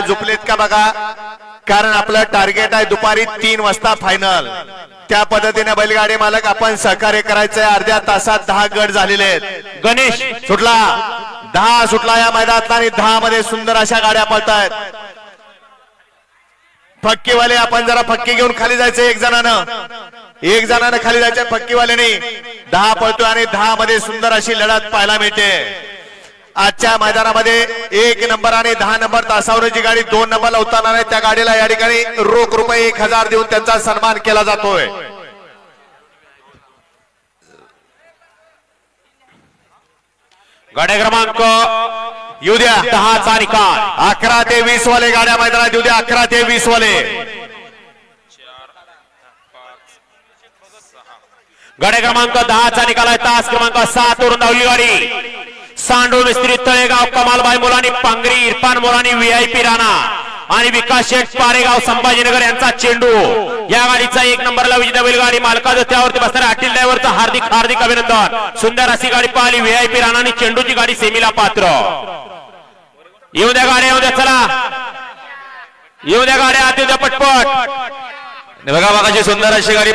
झोपलेत का बघा? कारण आपलं टार्गेट आहे दुपारी तीन वाजता फायनल त्या पद्धतीने बैलगाडी मालक आपण सहकार्य करायचंय. अर्ध्या तासात दहा गट झालेले आहेत. गणेश सुटला. दहा सुटला या मैदानातला आणि दहा मध्ये सुंदर अशा गाड्या पळतायत. फक्कीवाले आपण जरा फक्की घेऊन खाली जायचं एक जणानं. एक जणानं खाली जायचं फक्कीवाल्याने. दहा पळतोय आणि दहा मध्ये सुंदर अशी लढत पाहायला मिळते. आजच्या मैदानामध्ये एक नंबर आणि दहा नंबर तासावर जी गाडी दोन नंबरला उतरणार आहे. त्या गाडीला या ठिकाणी रोख रुपये एक हजार देऊन त्यांचा सन्मान केला जातोय. गाड्या क्रमांक येऊ द्या दहाचा निकाल अकरा ते वीस वाले गाड्या मैदानात येऊ द्या अकरा ते वीस वाले. गाड्या क्रमांक दहाचा निकाल आहे. तास क्रमांक सात वरून धावली गाडी. सांडू मिस्त्री तळेगाव कमालबाई मुलानी पांगरी इरफान मुलानी व्हीआयपी राणा आणि विकास शेठ पारेगाव संभाजीनगर यांचा चेंडू. या गाडीचा एक नंबरला विजेता बैलगाडी मालकाचं त्यावरती बसणाऱ्या अटील ड्रायव्हरचं हार्दिक हार्दिक अभिनंदन. सुंदर अशी गाडी पाहिली व्हीआयपी राणा आणि चेंडूची गाडी सेमीला पात्र. येऊ द्या गाड्या येऊ द्या चला. येऊ द्या गाड्या आत येऊ द्या पटपट. बघा बघाची सुंदर अशी गाडी